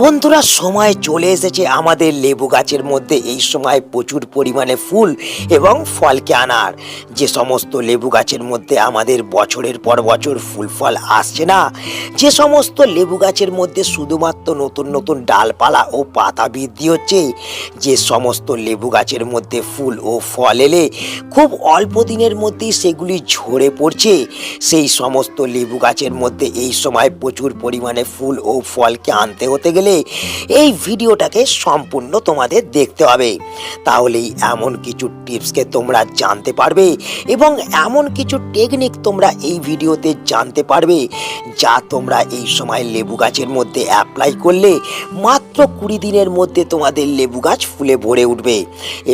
বন্ধুরা, সময় চলে এসেছে আমাদের লেবু গাছের মধ্যে। এই সময় প্রচুর পরিমাণে ফুল এবং ফলকে আনার। যে সমস্ত লেবু গাছের মধ্যে আমাদের বছরের পর বছর ফুল ফল আসছে না, যে সমস্ত লেবু গাছের মধ্যে শুধুমাত্র নতুন নতুন ডালপালা ও পাতা বৃদ্ধি হচ্ছে, যে সমস্ত লেবু গাছের মধ্যে ফুল ও ফল এলে খুব অল্প দিনের মধ্যেই সেগুলি ঝরে পড়ছে। সেই সমস্ত লেবু গাছের মধ্যে এই সময় প্রচুর পরিমাণে ফুল ও ফলকে আনতে হতে গেলে এই ভিডিওটাকে সম্পূর্ণ তোমাদের দেখতে হবে। তাহলেই এমন কিছু টিপসকে তোমরা জানতে পারবে এবং এমন কিছু টেকনিক তোমরা এই ভিডিওতে জানতে পারবে, যা তোমরা এই সময় লেবু গাছের মধ্যে অ্যাপ্লাই করলে মাত্র কুড়ি দিনের মধ্যে তোমাদের লেবু গাছ ফুলে ভরে উঠবে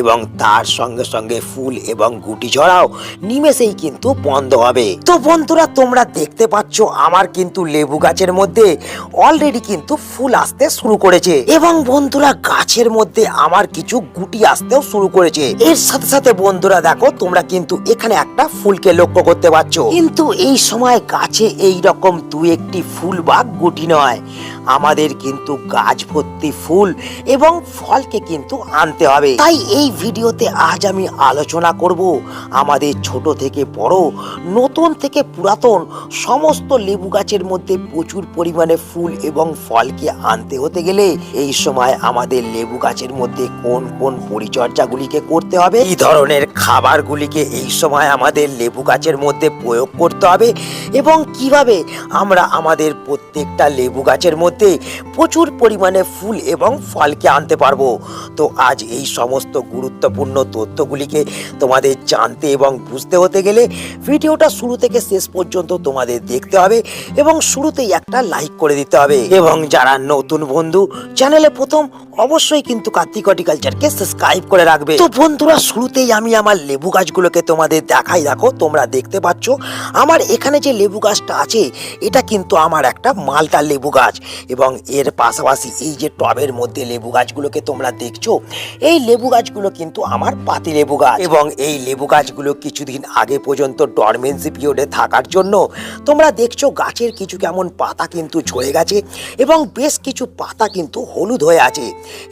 এবং তার সঙ্গে সঙ্গে ফুল এবং গুটি ঝরাও নিমেষেই কিন্তু বন্ধ হবে। তো বন্ধুরা, তোমরা দেখতে পাচ্ছ আমার কিন্তু লেবু গাছের মধ্যে অলরেডি কিন্তু ফুল আসতে শুরু করেছে। এবং বন্ধুরা, গাছের মধ্যে আমার কিছু গুটি আসতেও শুরু করেছে। এর সাথে সাথে বন্ধুরা, দেখো, তোমরা কিন্তু এখানে একটা ফুলকে লক্ষ্য করতে পারছ। কিন্তু এই সময় গাছে এই রকম দু একটি ফুল বা গুটি নয়। আমাদের কিন্তু গাছ ভর্তি ফুল এবং ফলকে কিন্তু আনতে হবে। তাই এই ভিডিওতে আজ আমি আলোচনা করব আমাদের ছোট থেকে বড়, নতুন থেকে পুরাতন সমস্ত লেবু গাছের মধ্যে প্রচুর পরিমাণে ফুল এবং ফলকে আনতে হতে গেলে এই সময় আমাদের লেবু গাছের মধ্যে কোন কোন পরিচর্যাগুলিকে করতে হবে? এই ধরনের খাবারগুলিকে এই সময় আমাদের লেবু গাছের মধ্যে প্রয়োগ করতে হবে? এবং কীভাবে আমরা আমাদের প্রত্যেকটা লেবু গাছের মধ্যে প্রচুর পরিমাণে ফুল এবং ফলকে আনতে পারব? তো আজ এই সমস্ত গুরুত্বপূর্ণ তথ্যগুলিকে তোমাদের জানতে এবং বুঝতে হতে গেলে ভিডিওটা শুরু থেকে শেষ পর্যন্ত তোমাদের দেখতে হবে এবং শুরুতেই একটা লাইক করে দিতে হবে। এবং যারা নতুন বন্ধু চ্যানেলে প্রথম অবশ্যই কিন্তু কার্তিক হর্টিকালচারকে সাবস্ক্রাইব করে রাখবে। তো বন্ধুরা, শুরুতেই আমি আমার লেবু গাছগুলোকে তোমাদের দেখাই। দেখো, তোমরা দেখতে পাচ্ছ, আমার এখানে যে লেবু গাছটা আছে, এটা কিন্তু আমার একটা মালটা লেবু গাছ। এবং এর পাশাপাশি এই যে টবের মধ্যে লেবু গাছগুলোকে তোমরা দেখছ, এই লেবু গাছগুলো কিন্তু আমার পাতি লেবু গাছ। এবং এই লেবু গাছগুলো কিছুদিন আগে পর্যন্ত ডরমেন্সি পিরিয়ডে থাকার জন্য তোমরা দেখছ, গাছের কিছু কেমন পাতা কিন্তু ঝরে গেছে। এবং বেশ কিছু পাতা কিন্তু হলুদ হয়ে আছে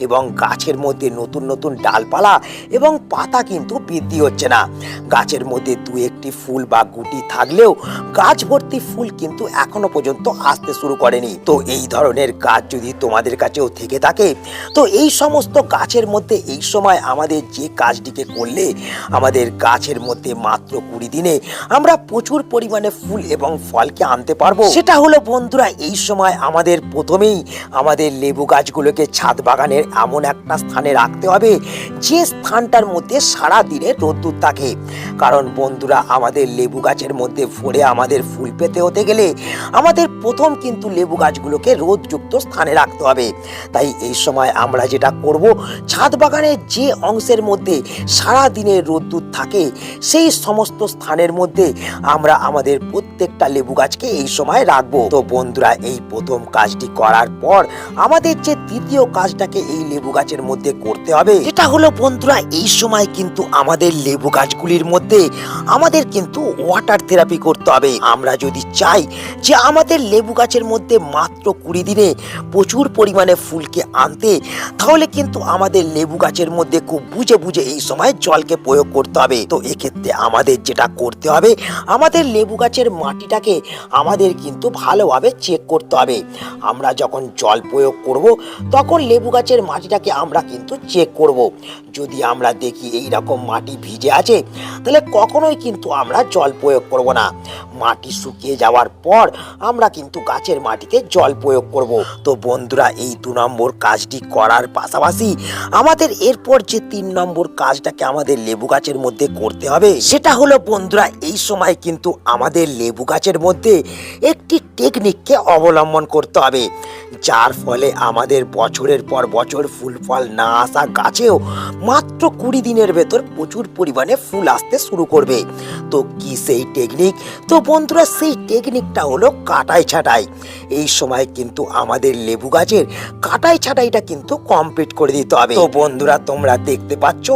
এবং গাছের মধ্যে নতুন নতুন ডালপালা এবং পাতা কিন্তু বৃদ্ধি হচ্ছে না। গাছের মধ্যে দু একটি ফুল বা গুটি থাকলেও গাছ ভর্তি ফুল কিন্তু এখনও পর্যন্ত আসতে শুরু করেনি। তো এই ধরনের গাছ যদি তোমাদের কাছেও থেকে থাকে, তো এই সমস্ত গাছের মধ্যে এই সময় আমাদের যে কাজটিকে করলে আমাদের গাছের মধ্যে মাত্র কুড়ি দিনে আমরা প্রচুর পরিমাণে ফুল এবং ফলকে আনতে পারব। সেটা হলো বন্ধুরা, এই সময় আমাদের প্রথমেই আমাদের লেবু গাছগুলোকে ছাদ বাগানের এমন একটা স্থানে রাখতে হবে যে স্থানটার মধ্যে সারা দিনে রোদ্দুর থাকে। কারণ বন্ধুরা, আমাদের লেবু গাছের মধ্যে ভরে আমাদের ফুল পেতে হতে গেলে আমাদের প্রথম কিন্তু লেবু গাছগুলোকে রোদযুক্ত স্থানে রাখতে হবে। তাই এই সময় আমরা যেটা করব, ছাদ বাগানের যে অংশের মধ্যে সারা দিনে রোদ্দুর থাকে, সেই সমস্ত স্থানের মধ্যে আমরা আমাদের প্রত্যেকটা লেবু গাছকে এই সময় রাখব। তো বন্ধুরা, এই প্রথম কাজটি করার পর আমাদের যে দ্বিতীয় কাজটাকে এই লেবু গাছের মধ্যে করতে হবে, এটা হলো বন্ধুরা, এই সময় কিন্তু আমাদের লেবু গাছগুলির মধ্যে আমাদের কিন্তু ওয়াটার থেরাপি করতে হবে। আমরা যদি চাই যে আমাদের লেবু গাছের মধ্যে মাত্র কুড়ি দিনে প্রচুর পরিমাণে ফুলকে আনতে, তাহলে কিন্তু আমাদের লেবু গাছের মধ্যে খুব বুঝে বুঝে এই সময় জলকে প্রয়োগ করতে হবে। তো এক্ষেত্রে আমাদের যেটা করতে হবে, আমাদের লেবু গাছের মাটিটাকে আমাদের কিন্তু ভালোভাবে চেক করতে হবে। আমরা যখন জল প্রয়োগ করব, তখন লেবু গাছের মাটিটাকে আমরা কিন্তু চেক করব। যদি আমরা দেখি এই রকম মাটি ভিজে আছে, তাহলে কখনোই কিন্তু আমরা জল প্রয়োগ করব না। মাটি শুকিয়ে যাওয়ার পর আমরা কিন্তু গাছের মাটিতে জল প্রয়োগ করব। তো বন্ধুরা, এই দু নম্বর কাজটি করার পাশাপাশি আমাদের এরপর যে তিন নম্বর কাজটাকে আমাদের লেবু গাছের মধ্যে করতে হবে, সেটা হলো বন্ধুরা, এই সময় কিন্তু আমাদের লেবু গাছের মধ্যে একটি টেকনিককে অবলম্বন করতে হবে। যার ফলে আমাদের বছরের পর বছর ফুল ফল না আসা গাছেও মাত্র কুড়ি দিনের ভেতর প্রচুর পরিমাণে ফুল আসতে শুরু করবে। তো কি সেই টেকনিক তো বন্ধুরা, সেই টেকনিকটা হলো কাটাই ছাটাই। এই সময় কিন্তু আমাদের লেবু গাছের কাটাই ছাটাইটা কিন্তু কমপ্লিট করে দিতে হবে। তো বন্ধুরা, তোমরা দেখতে পাচ্ছ,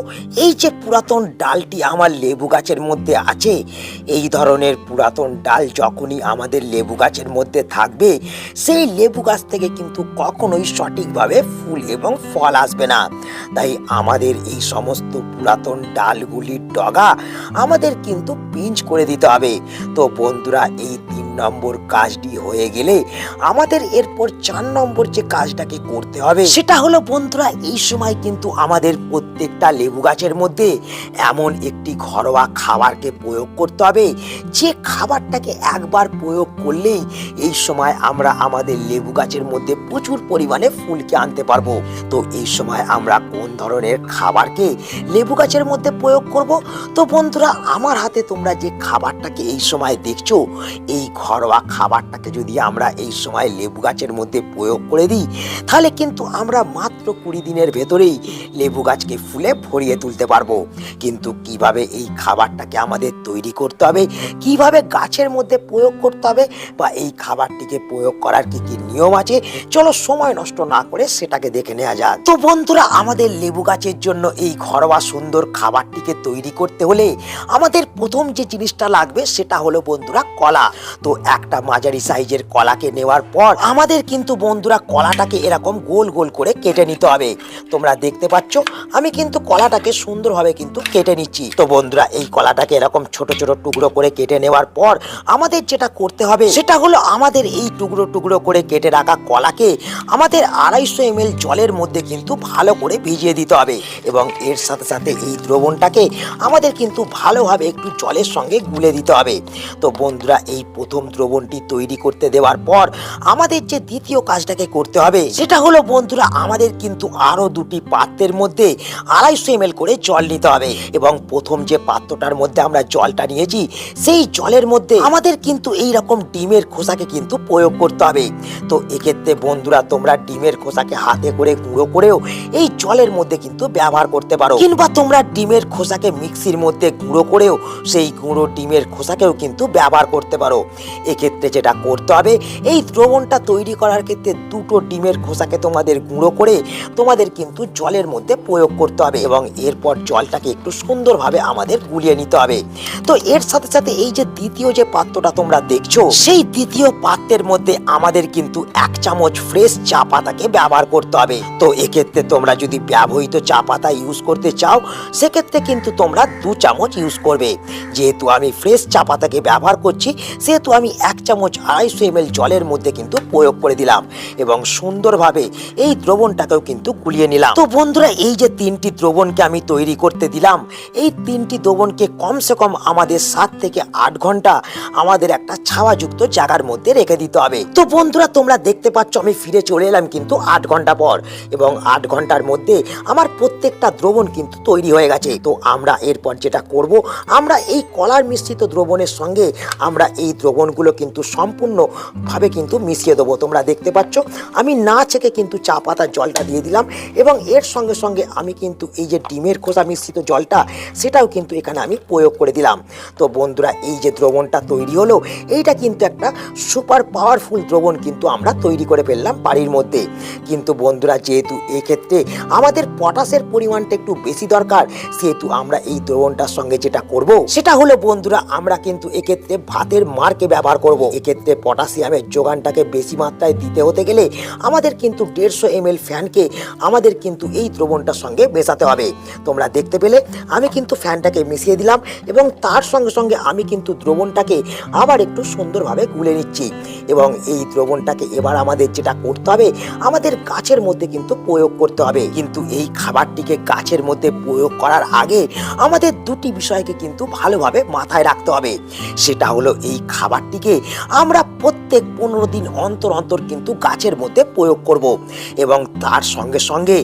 এই যে পুরাতন ডালটি আমার লেবু গাছের মধ্যে আছে, এই ধরনের পুরাতন ডাল যখনই আমাদের লেবু গাছের মধ্যে থাকবে, সেই লেবু গাছ থেকে কিন্তু কখনোই সঠিকভাবে ফুল এবং ফল আসবে না। তাই আমাদের এই সমস্ত পুরাতন ডালগুলির ডগা আমাদের কিন্তু পিঞ্চ করে দিতে হবে। তো বন্ধুরা, এই নম্বর কাজটি হয়ে গেলে আমাদের এরপর চার নম্বর যে কাজটাকে করতে হবে, সেটা হলো বন্ধুরা এই সময় কিন্তু আমাদের প্রত্যেকটা লেবু গাছের মধ্যে এমন একটি ঘরোয়া খাবারকে প্রয়োগ করতে হবে। যে খাবারটাকে একবার প্রয়োগ করলেই এই সময় আমরা আমাদের লেবু গাছের মধ্যে প্রচুর পরিমাণে ফুলকে আনতে পারব। তো এই সময় আমরা কোন ধরনের খাবারকে লেবু গাছের মধ্যে প্রয়োগ করব? তো বন্ধুরা, আমার হাতে তোমরা যে খাবারটাকে এই সময় দেখছ, এই ঘরোয়া খাবারটাকে যদি আমরা এই সময় লেবু গাছের মধ্যে প্রয়োগ করে দিই, তাহলে কিন্তু আমরা মাত্র কুড়ি দিনের ভেতরেই লেবু গাছকে ফুলে ভরিয়ে তুলতে পারব। কিন্তু কীভাবে এই খাবারটাকে আমাদের তৈরি করতে হবে, কীভাবে গাছের মধ্যে প্রয়োগ করতে হবে বা এই খাবারটিকে প্রয়োগ করার কি কি নিয়ম আছে, চলো সময় নষ্ট না করে সেটাকে দেখে নেওয়া যাক। তো বন্ধুরা, আমাদের লেবু গাছের জন্য এই ঘরোয়া সুন্দর খাবারটিকে তৈরি করতে হলে আমাদের প্রথম যে জিনিসটা লাগবে সেটা হলো বন্ধুরা কলা। তো একটা মাঝারি সাইজের কলাকে নেওয়ার পর আমাদের কিন্তু বন্ধুরা কলাটাকে এরকম গোল গোল করে কেটে নিতে হবে তোমরা দেখতে পাচ্ছ, আমি কিন্তু কলাটাকে সুন্দরভাবে কিন্তু কেটে নিচ্ছি। তো বন্ধুরা, এই কলাটাকে এরকম ছোট ছোট টুকরো করে কেটে নেওয়ার পর আমাদের যেটা করতে হবে, সেটা হলো আমাদের এই টুকরো টুকরো করে কেটে রাখা কলাকে আমাদের আড়াইশো এম জলের মধ্যে কিন্তু ভালো করে ভিজিয়ে দিতে হবে। এবং এর সাথে সাথে এই দ্রবণটাকে আমাদের কিন্তু ভালোভাবে একটু জলের সঙ্গে গুলে দিতে হবে। তো বন্ধুরা, এই প্রথম দ্রবণটি তৈরি করতে দেওয়ার পর আমাদের যে দ্বিতীয় কাজটাকে করতে হবে, সেটা হলো বন্ধুরা, আমাদের কিন্তু আরও দুটি পাত্রের মধ্যে আড়াইশো এম করে জল নিতে হবে। এবং প্রথম যে পাত্রটার মধ্যে আমরা জলটা নিয়েছি, সেই জলের মধ্যে আমাদের কিন্তু এই রকম ডিমের খোসাকে কিন্তু প্রয়োগ করতে হবে। তো এক্ষেত্রে বন্ধুরা, তোমরা ডিমের খোসাকে হাতে করে গুঁড়ো করেও এই জলের মধ্যে কিন্তু ব্যবহার করতে পারো। কিংবা তোমরা ডিমের খোসাকে মিক্সির মধ্যে গুঁড়ো করেও সেই গুঁড়ো ডিমের খোসাকেও কিন্তু ব্যবহার করতে পারো। এক্ষেত্রে যেটা করতে হবে, এই দ্রবণটা তৈরি করার ক্ষেত্রে দুটো ডিমের খোসাকে তোমাদের গুঁড়ো করে তোমাদের কিন্তু জলের মধ্যে প্রয়োগ করতে হবে এবং এরপর জলটাকে একটু সুন্দরভাবে আমাদের গুলিয়ে নিতে হবে। তো এর সাথে সাথে এই যে দ্বিতীয় যে পাত্রটা তোমরা দেখছ, সেই দ্বিতীয় পাত্রের মধ্যে আমাদের কিন্তু এক চামচ ফ্রেশ চা পাতাকে ব্যবহার করতে হবে। তো এক্ষেত্রে তোমরা যদি ব্যবহৃত চা পাতা ইউজ করতে চাও, সেক্ষেত্রে কিন্তু তোমরা দু চামচ ইউজ করবে। যেহেতু আমি ফ্রেশ চা পাতাকে ব্যবহার করছি, সেহেতু আমি এক চামচ আড়াইশো এম জলের মধ্যে কিন্তু প্রয়োগ করে দিলাম। এবং সুন্দরভাবে এই দ্রবণটাকেও কিন্তু কুলিয়ে নিলাম। তো বন্ধুরা, এই যে তিনটি দ্রবণকে আমি তৈরি করতে দিলাম, এই তিনটি দ্রবণকে কমসে কম আমাদের সাত থেকে আট ঘণ্টা আমাদের একটা ছাওয়াযুক্ত জায়গার মধ্যে রেখে দিতে হবে। তো বন্ধুরা, তোমরা দেখতে পাচ্ছ, আমি ফিরে চলে এলাম কিন্তু আট ঘণ্টা পর এবং আট ঘণ্টার মধ্যে আমার প্রত্যেকটা দ্রবণ কিন্তু তৈরি হয়ে গেছে। তো আমরা এরপর যেটা করব, আমরা এই কলার মিশ্রিত দ্রবণের সঙ্গে আমরা এই দ্রবণগুলো কিন্তু সম্পূর্ণভাবে কিন্তু মিশিয়ে দেবো। তোমরা দেখতে পাচ্ছ, আমি না ছেঁকে কিন্তু চা পাতার জলটা দিলাম এবং এর সঙ্গে সঙ্গে আমি কিন্তু এই যে ডিমের খোসা মিশ্রিত জলটা, সেটাও কিন্তু এখানে আমি প্রয়োগ করে দিলাম। তো বন্ধুরা, এই যে দ্রবণটা তৈরি হলো, এইটা কিন্তু একটা সুপার পাওয়ারফুল দ্রবণ কিন্তু আমরা তৈরি করে ফেললাম বাড়ির মধ্যে। কিন্তু বন্ধুরা, যেহেতু এক্ষেত্রে আমাদের পটাশের পরিমাণটা একটু বেশি দরকার, সেহেতু আমরা এই দ্রবণটার সঙ্গে যেটা করব, সেটা হলো বন্ধুরা, আমরা কিন্তু এক্ষেত্রে ভাতের মারকে ব্যবহার করব। এক্ষেত্রে পটাশিয়ামের যোগানটাকে বেশি মাত্রায় দিতে হতে গেলে আমাদের কিন্তু দেড়শো এম এল ফ্যানকে আমাদের কিন্তু এই দ্রবণটার সঙ্গে মেশাতে হবে। তোমরা দেখতে পেলে, আমি কিন্তু ফ্যানটাকে মিশিয়ে দিলাম এবং তার সঙ্গে সঙ্গে আমি কিন্তু দ্রবণটাকে আবার একটু সুন্দরভাবে গুলে নিচ্ছি। এবং এই দ্রবণটাকে এবার আমাদের যেটা করতে হবে, আমাদের গাছের মধ্যে কিন্তু প্রয়োগ করতে হবে। কিন্তু এই খাবারটিকে গাছের মধ্যে প্রয়োগ করার আগে আমাদের দুটি বিষয়কে কিন্তু ভালোভাবে মাথায় রাখতে হবে। সেটা হলো এই খাবারটিকে আমরা প্রত্যেক পনেরো দিন অন্তর অন্তর কিন্তু গাছের মধ্যে প্রয়োগ করব। এবং তার সঙ্গে সঙ্গে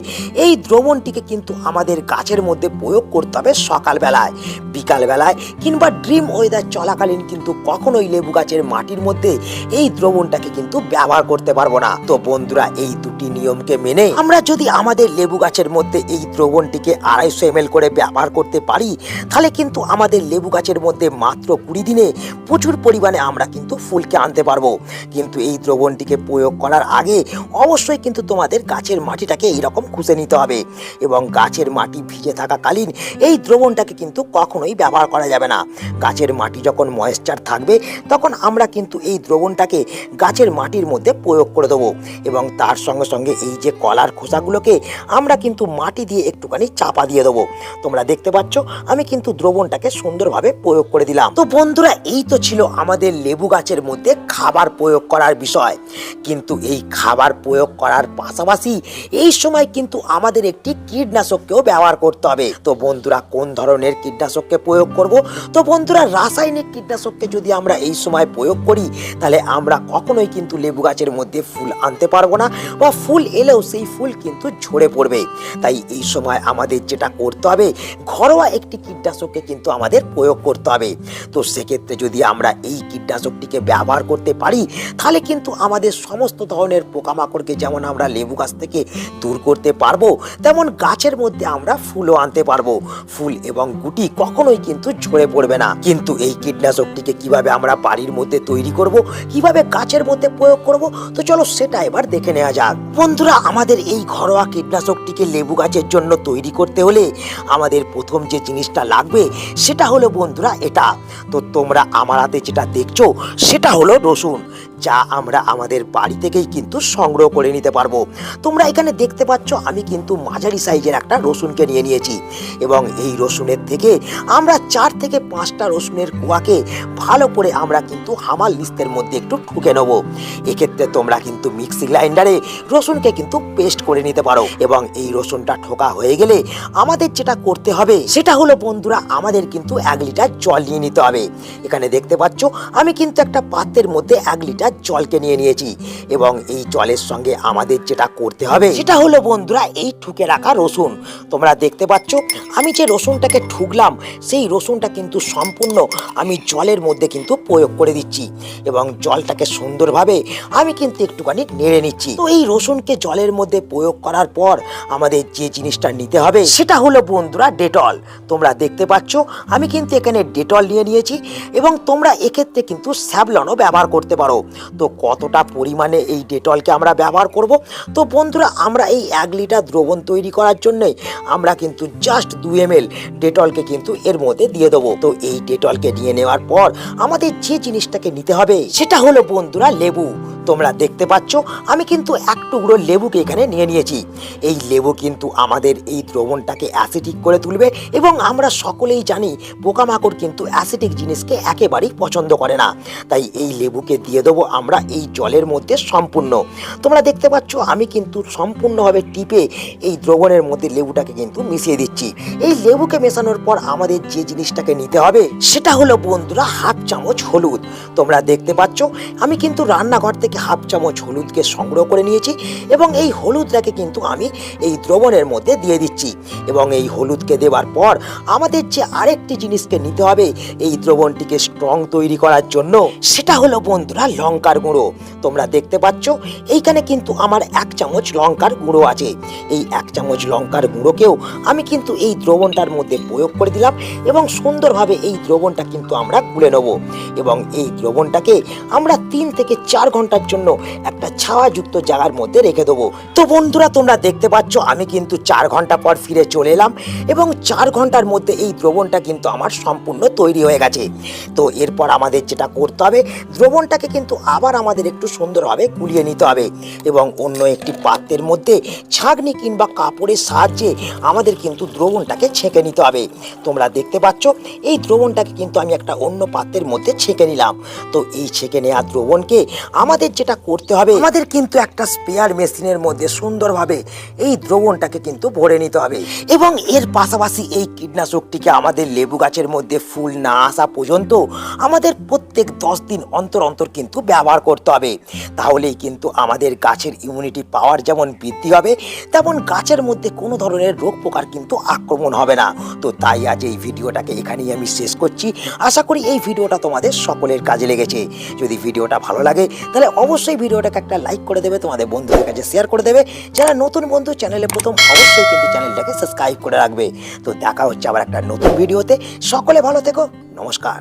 এই দ্রবণটিকে কিন্তু আমাদের গাছের মধ্যে প্রয়োগ করতে হবে সকালবেলায়। বিকালবেলায় কিংবা ড্রিম ওয়েদার চলাকালীন কিন্তু কখনোই লেবু গাছের মাটির মধ্যে এই দ্রবণটাকে কিন্তু ব্যবহার করতে পারব না। তো বন্ধুরা, এই দুটি নিয়মকে মেনে আমরা যদি আমাদের লেবু গাছের মধ্যে এই দ্রবণটিকে আড়াইশো এম করে ব্যবহার করতে পারি, তাহলে কিন্তু আমাদের লেবু গাছের মধ্যে মাত্র কুড়ি দিনে প্রচুর পরিমাণে আমরা কিন্তু ফুলকে আনতে পারব। কিন্তু এই দ্রবণটিকে প্রয়োগ করার আগে অবশ্যই কিন্তু তোমাদের গাছের মাটিটাকে এইরকম খুঁজে নিতে হবে এবং গাছের মাটি ভিজে থাকাকালীন এই দ্রবণটাকে কিন্তু কখনোই ব্যবহার করা যাবে না। গাছের মাটি যখন ময়েশ্চার থাকবে, তখন আমরা কিন্তু এই দ্রবণটাকে গাছের মাটির মধ্যে প্রয়োগ করে দেবো এবং তার সঙ্গে সঙ্গে এই যে কলার খোসাগুলোকে আমরা কিন্তু মাটি দিয়ে একটুখানি চাপা দিয়ে দেবো। তোমরা দেখতে পাচ্ছ, আমি কিন্তু দ্রবণটাকে সুন্দরভাবে প্রয়োগ করে দিলাম। তো বন্ধুরা, এই তো ছিল আমাদের লেবু গাছের মধ্যে খাবার প্রয়োগ করার বিষয়। কিন্তু এই খাবার প্রয়োগ করার পাশাপাশি এই সময় কিন্তু আমাদের একটি কীটনাশককেও ব্যবহার করতে হবে। তো বন্ধুরা, কোন ধরনের কীটনাশককে প্রয়োগ করব? তো বন্ধুরা, রাসায়নিক কীটনাশককে যদি আমরা এই সময় প্রয়োগ করি, তাহলে আমরা কখনোই কিন্তু লেবু গাছের মধ্যে ফুল আনতে পারব না বা ফুল এলেও সেই ফুল কিন্তু ঝরে পড়বে। তাই এই সময় আমাদের যেটা করতে হবে, ঘরোয়া একটি কীটনাশককে কিন্তু আমাদের প্রয়োগ করতে হবে। তো সেক্ষেত্রে যদি আমরা এই কীটনাশকটিকে ব্যবহার করতে পারি, তাহলে কিন্তু আমাদের সমস্ত ধরনের পোকামাকড়কে, যেমন আমরা লেবু গাছ থেকে দূর করতে পারব, তেমন গাছের মধ্যে আমরা ফুলও আনতে পারব। ফুল এবং গুটি কখনোই কিন্তু ঝরে পড়বে না। কিন্তু এই কীটনাশকটিকে কীভাবে আমরা বাড়ির মধ্যে তৈরি করব, কীভাবে গাছের মধ্যে প্রয়োগ করব, তো চলো সেটা এবার দেখে নেওয়া যাক। বন্ধুরা, আমাদের এই ঘরোয়া কীটনাশকটিকে লেবু গাছের জন্য তৈরি করতে হলে আমাদের প্রথম যে জিনিসটা লাগবে, সেটা হলো বন্ধুরা, এটা। তো তোমরা আমার হাতে যেটা দেখছ, সেটা হলো রসুন। যা আমরা আমাদের বাড়ি থেকেই কিন্তু সংগ্রহ করে নিতে পারব। তোমরা এখানে দেখতে পাচ্ছ, আমি কিন্তু মাঝারি সাইজের একটা রসুনকে নিয়ে নিয়েছি এবং এই রসুনের থেকে আমরা চার থেকে পাঁচটা রসুনের কুয়াকে ভালো করে আমরা কিন্তু হামাল লিস্তের মধ্যে একটু ঠুকে নেব। এক্ষেত্রে তোমরা কিন্তু মিক্সি গ্রাইন্ডারে রসুনকে কিন্তু পেস্ট করে নিতে পারো এবং এই রসুনটা ঠোকা হয়ে গেলে আমাদের যেটা করতে হবে, সেটা হলো বন্ধুরা আমাদের কিন্তু এক লিটার জল নিয়ে নিতে হবে। এখানে দেখতে পাচ্ছ, আমি কিন্তু একটা পাত্রের মধ্যে এক লিটার জলকে নিয়ে নিয়েছি। এবং এই জলের সঙ্গে আমাদের যেটা করতে হবে সেটা হলো বন্ধুরা, এই ঠুকে রাখা রসুন। তোমরা দেখতে পাচ্ছ, আমি যে রসুনটাকে ঠুকলাম, সেই রসুনটা কিন্তু সম্পূর্ণ আমি জলের মধ্যে কিন্তু প্রয়োগ করে দিচ্ছি। এবং জলটাকে সুন্দরভাবে আমি কিন্তু একটুখানি নেড়ে নিচ্ছি। তো এই রসুনকে জলের মধ্যে প্রয়োগ করার পর আমাদের যে জিনিসটা নিতে হবে, সেটা হলো বন্ধুরা ডেটল। তোমরা দেখতে পাচ্ছ, আমি কিন্তু এখানে ডেটল নিয়ে নিয়েছি, এবং তোমরা এক্ষেত্রে কিন্তু স্যাভলনও ব্যবহার করতে পারো। তো কতটা পরিমাণে এই ডেটলকে আমরা ব্যবহার করব? তো বন্ধুরা, আমরা এই এক লিটার দ্রবণ তৈরি করার জন্যই আমরা কিন্তু জাস্ট দু এম এল ডেটলকে কিন্তু এর মধ্যে দিয়ে দেবো। তো এই ডেটলকে নিয়ে নেওয়ার পর আমাদের যে জিনিসটাকে নিতে হবে, সেটা হলো বন্ধুরা লেবু। তোমরা দেখতে পাচ্ছ, আমি কিন্তু এক টুকরো লেবুকে এখানে নিয়ে নিয়েছি। এই লেবু কিন্তু আমাদের এই দ্রবণটাকে অ্যাসিডিক করে তুলবে এবং আমরা সকলেই জানি পোকামাকড় কিন্তু অ্যাসিডিক জিনিসকে একেবারেই পছন্দ করে না। তাই এই লেবুকে দিয়ে দেবো আমরা এই জলের মধ্যে সম্পূর্ণ। তোমরা দেখতে পাচ্ছ, আমি কিন্তু সম্পূর্ণভাবে টিপে এই দ্রবণের মধ্যে লেবুটাকে কিন্তু মিশিয়ে দিচ্ছি। এই লেবুকে মেশানোর পর আমাদের যে জিনিসটাকে নিতে হবে, সেটা হলো বন্ধুরা, হাফ চামচ হলুদ। তোমরা দেখতে পাচ্ছ, আমি কিন্তু রান্নাঘর থেকে হাফ চামচ হলুদকে সংগ্রহ করে নিয়েছি এবং এই হলুদটাকে কিন্তু আমি এই দ্রবণের মধ্যে দিয়ে দিচ্ছি। এবং এই হলুদকে দেওয়ার পর আমাদের যে আরেকটি জিনিসকে নিতে হবে এই দ্রবণটিকে স্ট্রং তৈরি করার জন্য, সেটা হলো বন্ধুরা লঙ্কার গুঁড়ো। তোমরা দেখতে পাচ্ছ, এইখানে কিন্তু আমার এক চামচ লঙ্কার গুঁড়ো আছে। এই এক চামচ লঙ্কার গুঁড়োকেও আমি কিন্তু এই দ্রবণটার মধ্যে প্রয়োগ করে দিলাম এবং সুন্দরভাবে এই দ্রবণটা কিন্তু আমরা গুলে নেব। এবং এই দ্রবণটাকে আমরা তিন থেকে চার ঘণ্টার জন্য একটা ছাওয়াযুক্ত জায়গার মধ্যে রেখে দেবো। তো বন্ধুরা, তোমরা দেখতে পাচ্ছ আমি কিন্তু চার ঘণ্টা পর ফিরে চলে এলাম এবং চার ঘণ্টার মধ্যে এই দ্রবণটা কিন্তু আমার সম্পূর্ণ তৈরি হয়ে গেছে। তো এরপর আমাদের যেটা করতে হবে, দ্রবণটাকে কিন্তু আবার আমাদের একটু সুন্দরভাবে গুলিয়ে নিতে হবে এবং অন্য একটি পাত্রের মধ্যে ছাঁকনি কিংবা কাপড়ের সাহায্যে আমাদের কিন্তু দ্রবণটাকে ছেঁকে নিতে হবে। তোমরা দেখতে পাচ্ছ, এই দ্রবণটাকে কিন্তু আমি একটা অন্য পাত্রের মধ্যে ছেঁকে নিলাম। তো এই ছেঁকে নেওয়া দ্রবণকে আমাদের যেটা করতে হবে, আমাদের কিন্তু একটা স্পেয়ার মেশিনের মধ্যে সুন্দরভাবে এই দ্রবণটাকে কিন্তু ভরে নিতে হবে। এবং এর পাশাপাশি এই কীটনাশকটিকে আমাদের লেবু গাছের মধ্যে ফুল না আসা পর্যন্ত আমাদের প্রত্যেক দশ দিন অন্তর অন্তর কিন্তু ব্যবহার করতে হবে। তাহলেই কিন্তু আমাদের গাছের ইমিউনিটি পাওয়ার যেমন বৃদ্ধি হবে, তেমন গাছের মধ্যে কোনো ধরনের রোগ পোকার কিন্তু আক্রমণ হবে না। তো তাই আজ এই ভিডিওটাকে এখানেই আমি শেষ করছি। আশা করি এই ভিডিওটা তোমাদের সকলের কাজে লেগেছে। যদি ভিডিওটা ভালো লাগে, তাহলে অবশ্যই ভিডিওটাকে একটা লাইক করে দেবে, তোমাদের বন্ধুদের কাছে শেয়ার করে দেবে। যারা নতুন বন্ধু, চ্যানেলে প্রথম, অবশ্যই কিন্তু চ্যানেলটাকে সাবস্ক্রাইব করে রাখবে। তো দেখা হচ্ছে আবার একটা নতুন ভিডিওতে। সকলে ভালো থেকো। নমস্কার।